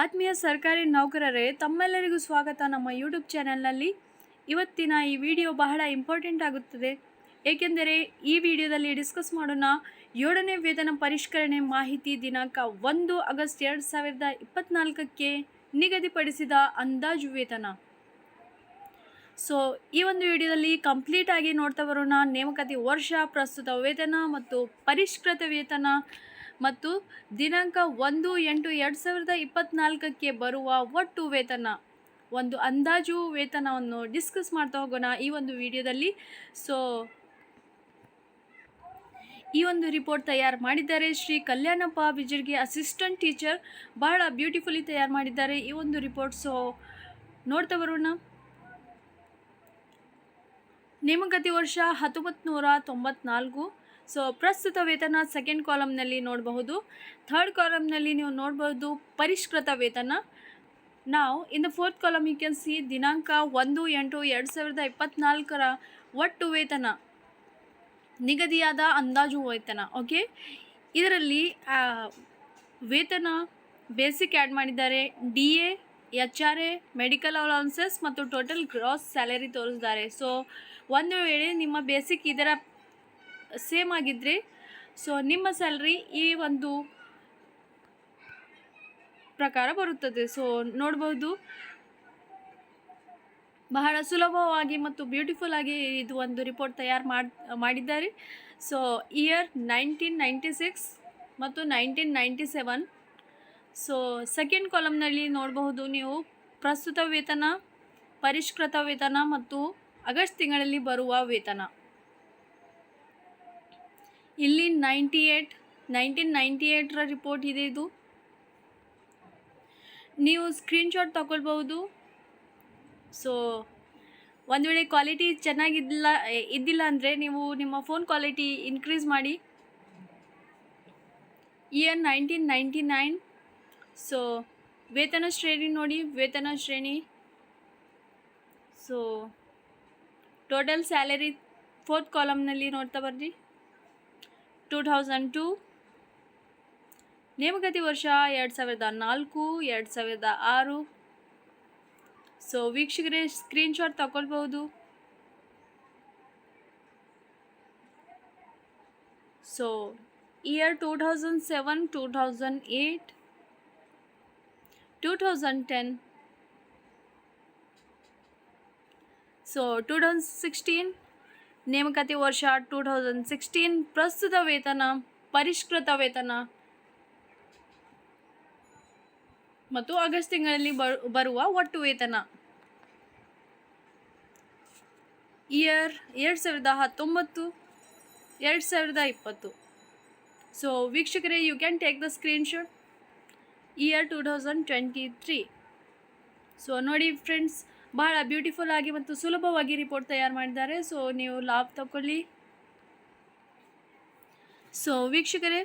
ಆತ್ಮೀಯ ಸರ್ಕಾರಿ ನೌಕರರೇ, ತಮ್ಮೆಲ್ಲರಿಗೂ ಸ್ವಾಗತ. ನಮ್ಮ ಯೂಟ್ಯೂಬ್ ಚಾನೆಲ್ನಲ್ಲಿ ಇವತ್ತಿನ ಈ ವಿಡಿಯೋ ಬಹಳ ಇಂಪಾರ್ಟೆಂಟ್ ಆಗುತ್ತದೆ. ಏಕೆಂದರೆ ಈ ವಿಡಿಯೋದಲ್ಲಿ ಡಿಸ್ಕಸ್ ಮಾಡೋಣ ಏಳನೇ ವೇತನ ಪರಿಷ್ಕರಣೆ ಮಾಹಿತಿ ದಿನಾಂಕ ಒಂದು ಆಗಸ್ಟ್ ಎರಡು ಸಾವಿರದ ಇಪ್ಪತ್ತ್ನಾಲ್ಕಕ್ಕೆ ನಿಗದಿಪಡಿಸಿದ ಅಂದಾಜು ವೇತನ. ಸೊ ಈ ಒಂದು ವಿಡಿಯೋದಲ್ಲಿ ಕಂಪ್ಲೀಟ್ ಆಗಿ ನೋಡ್ತಾ ಬರೋಣ. ನೇಮಕಾತಿ ವರ್ಷ, ಪ್ರಸ್ತುತ ವೇತನ ಮತ್ತು ಪರಿಷ್ಕೃತ ವೇತನ ಮತ್ತು ದಿನಾಂಕ ಒಂದು ಎಂಟು ಎರಡು ಸಾವಿರದ ಇಪ್ಪತ್ತ್ನಾಲ್ಕಕ್ಕೆ ಬರುವ ಒಟ್ಟು ವೇತನ, ಒಂದು ಅಂದಾಜು ವೇತನವನ್ನು ಡಿಸ್ಕಸ್ ಮಾಡ್ತಾ ಹೋಗೋಣ ಈ ಒಂದು ವಿಡಿಯೋದಲ್ಲಿ. ಸೊ, ಈ ಒಂದು ರಿಪೋರ್ಟ್ ತಯಾರು ಮಾಡಿದ್ದಾರೆ. ಶ್ರೀ ಕಲ್ಯಾಣಪ್ಪ ಬಿಜರ್ಗೆ ಅಸಿಸ್ಟೆಂಟ್ ಟೀಚರ್ ಬಹಳ ಬ್ಯೂಟಿಫುಲಿ ತಯಾರು ಮಾಡಿದ್ದಾರೆ ಈ ಒಂದು ರಿಪೋರ್ಟ್. ಸೊ, ನೋಡ್ತಾ ಬರೋಣ. ನೇಮಕಾತಿ ವರ್ಷ ಹತ್ತೊಂಬತ್ತು ನೂರ ತೊಂಬತ್ನಾಲ್ಕು. ಸೊ ಪ್ರಸ್ತುತ ವೇತನ ಸೆಕೆಂಡ್ ಕಾಲಮ್ನಲ್ಲಿ ನೋಡಬಹುದು. ಥರ್ಡ್ ಕಾಲಮ್ನಲ್ಲಿ ನೀವು ನೋಡಬಹುದು ಪರಿಷ್ಕೃತ ವೇತನ. ನಾವು in the fourth column you can see ದಿನಾಂಕ ಒಂದು ಎಂಟು ಎರಡು ಸಾವಿರದ ಇಪ್ಪತ್ತ್ನಾಲ್ಕರ ಒಟ್ಟು ವೇತನ. ನಿಗದಿಯಾದ ಅಂದಾಜು ವೇತನ ಓಕೆ ಇದರಲ್ಲಿ ವೇತನ ಬೇಸಿಕ್ ಆ್ಯಡ್ ಮಾಡಿದ್ದಾರೆ. D A H R A medical allowances ಮತ್ತು ಟೋಟಲ್ ಗ್ರಾಸ್ ಸ್ಯಾಲರಿ ತೋರಿಸಿದ್ದಾರೆ ಸೊ ಒಂದು ವೇಳೆ ನಿಮ್ಮ ಬೇಸಿಕ್ ಇದರ ಸೇಮ್ ಆಗಿದ್ದರೆ ಸೊ ನಿಮ್ಮ ಸ್ಯಾಲ್ರಿ ಈ ಒಂದು ಪ್ರಕಾರ ಬರುತ್ತದೆ. ಸೊ ನೋಡ್ಬೋದು, ಬಹಳ ಸುಲಭವಾಗಿ ಮತ್ತು ಬ್ಯೂಟಿಫುಲ್ ಆಗಿ ಇದು ಒಂದು ರಿಪೋರ್ಟ್ ತಯಾರು ಮಾಡಿ, ಮಾಡಿದ್ದಾರೆ. So year nineteen ninety six ಮತ್ತು nineteen ninety seven so second ಕಾಲಮ್ನಲ್ಲಿ ನೋಡಬಹುದು, ನೀವು ಪ್ರಸ್ತುತ ವೇತನ, ಪರಿಷ್ಕೃತ ವೇತನ ಮತ್ತು ಆಗಸ್ಟ್ ತಿಂಗಳಲ್ಲಿ ಬರುವ ವೇತನ. ಇಲ್ಲಿ ನೈಂಟಿ ಏಯ್ಟ್ ನೈನ್ಟೀನ್ ನೈಂಟಿ ಏಯ್ಟ್ರ ರಿಪೋರ್ಟ್ ಇದೆ ಇದು. ನೀವು ಸ್ಕ್ರೀನ್ಶಾಟ್ ತಗೊಳ್ಬಹುದು. ಸೊ ಒಂದು ವೇಳೆ ಕ್ವಾಲಿಟಿ ಚೆನ್ನಾಗಿದ್ದಿಲ್ಲ, ಇದ್ದಿಲ್ಲ ಅಂದರೆ ನೀವು ನಿಮ್ಮ ಫೋನ್ ಕ್ವಾಲಿಟಿ ಇನ್ಕ್ರೀಸ್ ಮಾಡಿ. Year nineteen ninety nine. So ವೇತನ ಶ್ರೇಣಿ ನೋಡಿ, ವೇತನ ಶ್ರೇಣಿ. ಸೊ ಟೋಟಲ್ ಸ್ಯಾಲರಿ ಫೋರ್ತ್ ಕಾಲಮ್ನಲ್ಲಿ ನೋಡ್ತಾ ಬರ್ರಿ. ಟೂ ಥೌಸಂಡ್ ಟೂ ನೇಮಕಾತಿ ವರ್ಷ ಎರಡು ಸಾವಿರದ ನಾಲ್ಕು, ಎರಡು ಸಾವಿರದ ಆರು. ಸೊ ವೀಕ್ಷಕರೇ ಸ್ಕ್ರೀನ್ಶಾಟ್ ತಗೊಳ್ಬಹುದು. So year two thousand seven two thousand eight two thousand ten so two thousand sixteen ನೇಮಕಾತಿ ವರ್ಷ ಟೂ ಥೌಸಂಡ್ ಸಿಕ್ಸ್ಟೀನ್ ಪ್ರಸ್ತುತ ವೇತನ, ಪರಿಷ್ಕೃತ ವೇತನ. ಮತ್ತು ಆಗಸ್ಟ್ ತಿಂಗಳಲ್ಲಿ ಬರು ಬರುವ ಒಟ್ಟು ವೇತನ. ಇಯರ್ ಎರಡು ಸಾವಿರದ ಹತ್ತೊಂಬತ್ತು, ಎರಡು ಸಾವಿರದ ಇಪ್ಪತ್ತು. ಸೊ ವೀಕ್ಷಕರೇ you can take the screenshot year two thousand twenty three so ನೋಡಿ ಫ್ರೆಂಡ್ಸ್ ಬಹಳ ಬ್ಯೂಟಿಫುಲ್ ಆಗಿ ಮತ್ತು ಸುಲಭವಾಗಿ ರಿಪೋರ್ಟ್ ತಯಾರು ಮಾಡಿದ್ದಾರೆ. ಸೊ ನೀವು ಲಾಭ ತಗೊಳ್ಳಿ ಸೊ ವೀಕ್ಷಕರೇ,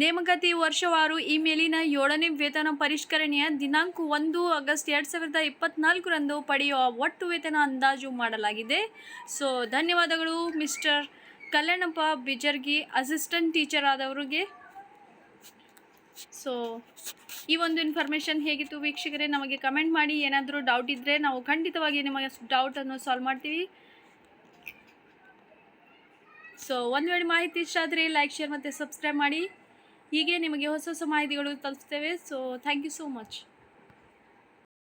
ನೇಮಕಾತಿ ವರ್ಷವಾರು ಈ ಮೇಲಿನ ಏಳನೇ ವೇತನ ಪರಿಷ್ಕರಣೆಯ ದಿನಾಂಕ ಒಂದು ಆಗಸ್ಟ್ ಎರಡು ಸಾವಿರದ ಇಪ್ಪತ್ತ್ನಾಲ್ಕರಂದು ಪಡೆಯುವ ಒಟ್ಟು ವೇತನ ಅಂದಾಜು ಮಾಡಲಾಗಿದೆ. ಸೊ ಧನ್ಯವಾದಗಳು mister Kalyanappa Bijargi assistant teacher ಆದವರಿಗೆ. So ಈ ಒಂದು ಇನ್ಫಾರ್ಮೇಷನ್ ಹೇಗಿತ್ತು ವೀಕ್ಷಕರೇ? ನಮಗೆ ಕಮೆಂಟ್ ಮಾಡಿ. ಏನಾದರೂ ಡೌಟ್ ಇದ್ದರೆ ನಾವು ಖಂಡಿತವಾಗಿ ನಿಮಗೆ ಡೌಟನ್ನು ಸಾಲ್ವ್ ಮಾಡ್ತೀವಿ. ಸೊ ಒಂದು ವೇಳೆ ಮಾಹಿತಿ ಇಷ್ಟ ಆದರೆ ಲೈಕ್ ಶೇರ್ ಮತ್ತು ಸಬ್ಸ್ಕ್ರೈಬ್ ಮಾಡಿ. ಹೀಗೆ ನಿಮಗೆ ಹೊಸ ಹೊಸ ಮಾಹಿತಿಗಳು ತಲುಪಿಸ್ತೇವೆ so thank you so much